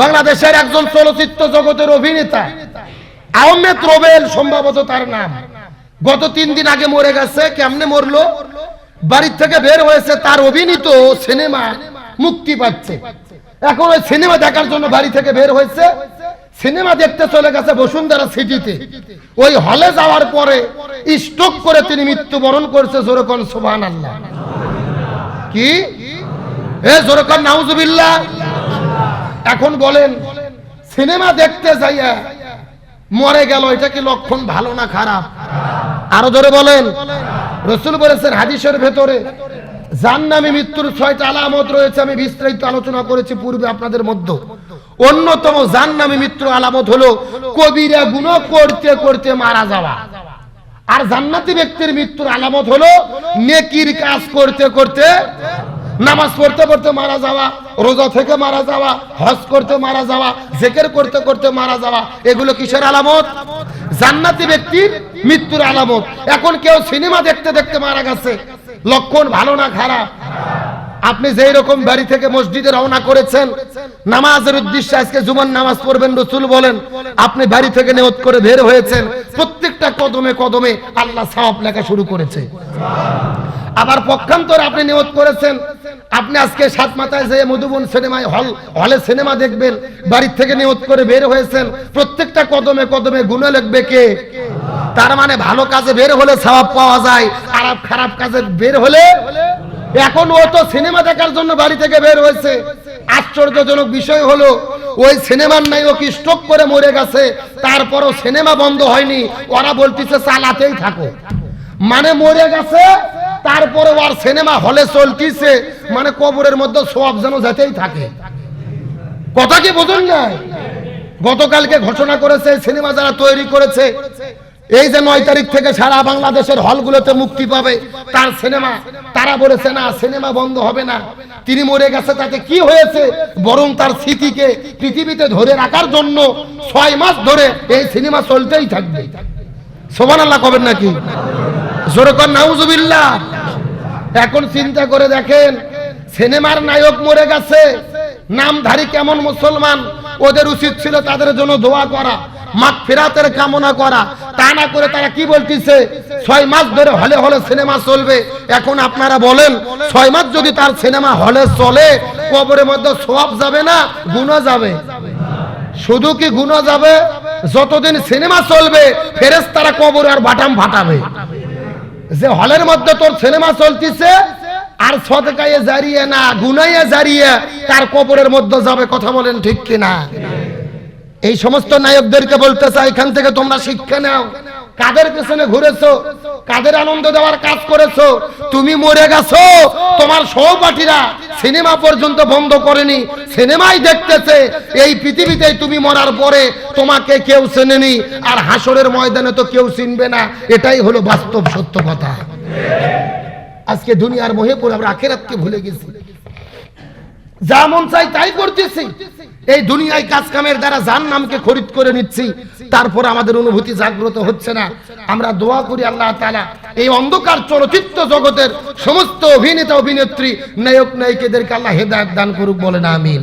বাংলাদেশের একজন চলচ্চিত্র জগতের অভিনেতা, আহমেদ রোবেল, সম্ভবত তার নাম। গত তিন দিন আগে মরে গেছে, কেমনে মরলো? বাড়ির থেকে বের হয়েছে, তার অভিনীত সিনেমা মুক্তি পাচ্ছে। এখন ওই সিনেমা দেখার জন্য বাড়ি থেকে বের হয়েছে। সিনেমা দেখতে চলে গেছে বসুন্ধরা সিটিতে। ওই হলে যাওয়ার পরে স্ট্রোক করে তিনি মৃত্যুবরণ করেছে জোরকন সুবহান আল্লাহ কি? এ জোরকন নাউজুবিল্লাহ। এখন বলেন, সিনেমা দেখতে যাইয়া মরে গেল, এটা কি লক্ষণ ভালো না খারাপ? আরও ধরে বলেন, রসুল বলেছেন হাদিসের ভেতরে জান্নামী মৃত্যুর ছয়টা আলামত রয়েছে, আমি বিস্তারিত আলোচনা করেছি পূর্বে আপনাদের মধ্যে। অন্যতম জান্নামী মৃত্যুর আলামত হলো কবিরা গুণ করতে করতে মারা যাওয়া। আর জান্নাতি ব্যক্তির মৃত্যুর আলামত হলো নেকির কাজ করতে করতে নামাজ পড়তে পড়তে মারা যাওয়া, রোজা থেকে মারা যাওয়া, হজ করতে মারা যাওয়া, জেকের করতে করতে মারা যাওয়া, এগুলো কিসের আলামত? জান্নাতি ব্যক্তির মৃত্যুর আলামত। এখন কেউ সিনেমা দেখতে দেখতে মারা গেছে। লক্ষণ ভালো না খারাপ? আপনি যেই রকম বাড়ি থেকে মসজিদে রওনা করেছেন, নামাজের উদ্দেশ্যে আজকে জুমার নামাজ পড়বেন রসুল বলেন, আপনি বাড়ি থেকে নিয়ত করে বের হয়েছেন, প্রত্যেকটা কদমে কদমে আল্লাহ সাহাব লেখা শুরু করেছে। আবার পক্ষান্তরে আপনি নিয়ত করেছেন আপনি আজকে সাত মাথায় যেয়ে মধুবন সিনেমায় হল, হলে সিনেমা দেখবেন, বাড়ির থেকে নিয়ত করে বের হয়েছেন, প্রত্যেকটা কদমে কদমে গুণে লিখবে কে? তার মানে ভালো কাজে বের হলে সওয়াব পাওয়া যায় আর খারাপ কাজে বের হলে এখন ও তো সিনেমা দেখার জন্য বাড়ি থেকে বের হয়েছে। আশ্চর্যজনক বিষয় হলো, ওই সিনেমার নাই ও কি স্ট্রোক করে মরে গেছে, তারপরও সিনেমা বন্ধ হয়নি, ওরা বলতেছে চালাতেই থাকো। মানে মরে গেছে তারপরে আর সিনেমা হলে চলতিছে মানে কবরের মধ্যে সব যেন যেতেই থাকে। কথা কি বুঝুন না গতকালকে ঘোষণা করেছে সিনেমা যারা তৈরি করেছে, এই যে নয় তারিখ থেকে সারা বাংলাদেশের হলগুলোতে মুক্তি পাবে, তার সিনেমা, তারা বলেছে, না, সিনেমা বন্ধ হবে না। তিনি মরে গেছে, তাতে কি হয়েছে? বরং তার স্মৃতিকে পৃথিবীতে ধরে রাখার জন্য ছয় মাস ধরে এই সিনেমা চলতেই থাকবে। সোমান আল্লাহ কবেন নাকি? জোরকর নাউজুবিল্লাহ। এখন চিন্তা করে দেখেন, সিনেমার নায়ক মরে গেছে। নামধারী কেমন মুসলমান? ওদের উচিত ছিল তাদের জন্য দোয়া করা, মাঠ ফেরাতের কামনা করা। তা না করে তারা কি বলতেছে? ছয় মাস ধরে হলে হলে সিনেমা চলবে। এখন আপনারা বলেন, ছয় মাস যদি তার সিনেমা হলে চলে, কবরের মধ্যে সব যাবে না, গুণা যাবে? শুধু কি গুণা যাবে? যতদিন সিনেমা চলবে ফেরেস তারা কবর আর বাটাম ফাটাবে। যে হলের মধ্যে তোর সিনেমা চলতিছে, আর সদকায়ে জারিয়ে না গুনাইয়ে জারিয়ে তার কবরের মধ্যে যাবে কথা বলেন ঠিক কিনা? এই সমস্ত নায়কদেরকে বলতে চাই, এখান থেকে তোমরা শিক্ষা নাও। কাদের পেছনে ঘুরেছো? কাদের আনন্দ দেওয়ার কাজ করেছ? তুমি মরে গেছো। তোমার সহপাঠীরা সিনেমা পর্যন্ত বন্ধ করেনি, সিনেমাই দেখতেছে। এই পৃথিবীতে তুমি মরার পরে তোমাকে কেউ চেনেনি, আর হাসরের ময়দানে তো কেউ চিনবে না। এটাই হলো বাস্তব সত্য কথা। আজকে দুনিয়ার মোহে পড়ে আমরা আখেরাতকে ভুলে গেছি। যা মন চাই তাই করতেছি। এই দুনিয়ায় কাজ কামের দ্বারা যার নামকে খরিদ করে নিচ্ছি। তারপর আমাদের অনুভূতি জাগ্রত হচ্ছে না। আমরা দোয়া করি আল্লাহ তালা এই অন্ধকার চলচ্চিত্র জগতের সমস্ত অভিনেতা, অভিনেত্রী, নায়ক, নায়িকাদেরকে আল্লাহ হেদায়ত দান করুক বলেন, আমিন।